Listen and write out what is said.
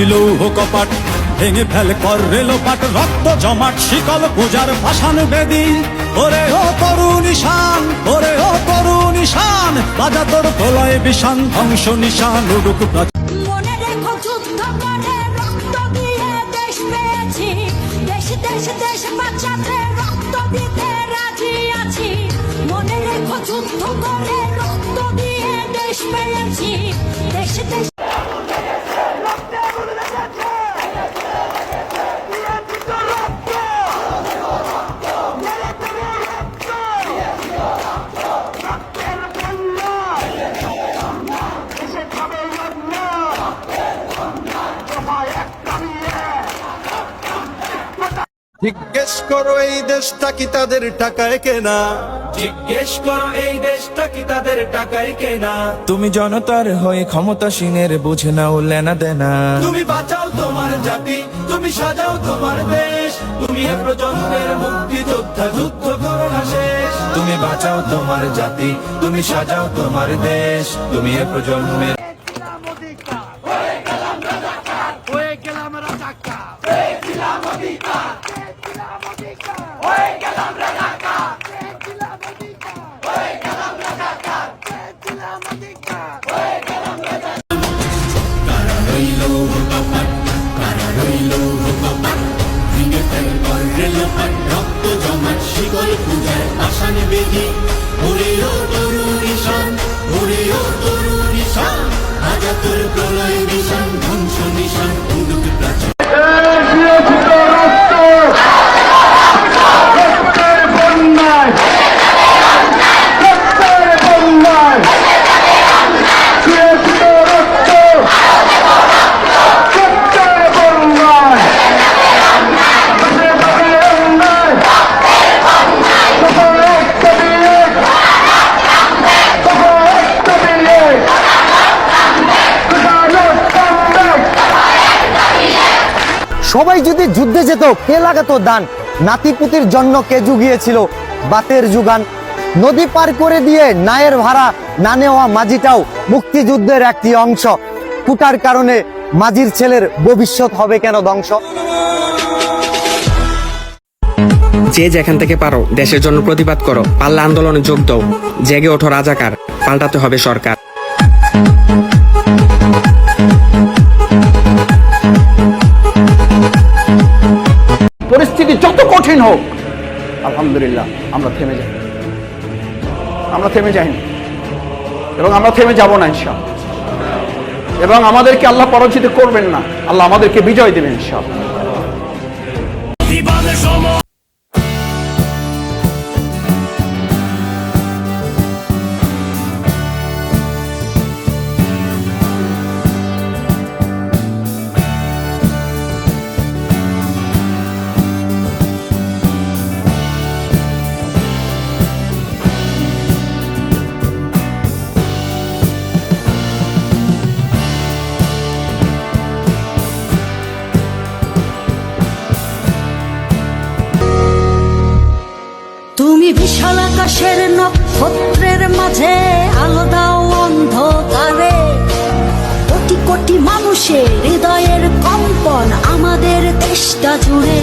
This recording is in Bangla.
রইল কপাট, ভেঙে ফেল কর রেল পাট, রক্ত জমাট, শিকল পূজার ভাসান বেদি। ওরে ও তরুণ নিশান ওরে ও তরুণ ঈশান বাজা তোর প্রলয় বিষান, ধ্বংস নিশান, উড়ুক করে করে দেশ দেশ জিজ্ঞেস করো এই দেশটা কি তাদের টাকায় কেনা? জিজ্ঞেস করো এই দেশটা কি তাদের টাকায় কেনা? তুমি জনতার হয়ে ক্ষমতাসীনের বুঝে নাও লেনা দেনা। তুমি বাঁচাও তোমার জাতি তুমি সাজাও তোমার দেশ। তুমি এ প্রজন্মের মুক্তি যোদ্ধা যুদ্ধ করো না শেষ। তুমি বাঁচাও তোমার জাতি তুমি সাজাও তোমার দেশ। তুমি এ প্রজন্মের পূজার আসান বেদি ওরে সবাই যদি যুদ্ধে যেত, কে লাগাতো দান? নাতিপুতির জন্য কে জুগিয়েছিল বাতের যুগান? নদী পার করে দিয়ে নায়ের ভাড়া না নেওয়া মাঝিটাও মুক্তিযুদ্ধের একটি অংশ। কুটার কারণে মাঝির ছেলের ভবিষ্যৎ হবে কেন ধ্বংস? যে যেখান থেকে পারো, দেশের জন্য প্রতিবাদ করো, পাল্লা আন্দোলনে যোগ দাও, জেগে ওঠো রাজাকার, পাল্টাতে হবে সরকার। কঠিন হোক, আলহামদুলিল্লাহ, আমরা থেমে যাই। আমরা থেমে যাইনি। এবং আমরা থেমে যাব না ইনশাল এবং আমাদেরকে আল্লাহ পরাজিত করবেন না। আল্লাহ আমাদেরকে বিজয় দেবেন ইনশাল বিশাল নক্ষত্রের মাঝে আলাদা অন্ধকারে। কোটি কোটি মানুষের হৃদয়ের কম্পন আমাদের দেশটা জুড়ে।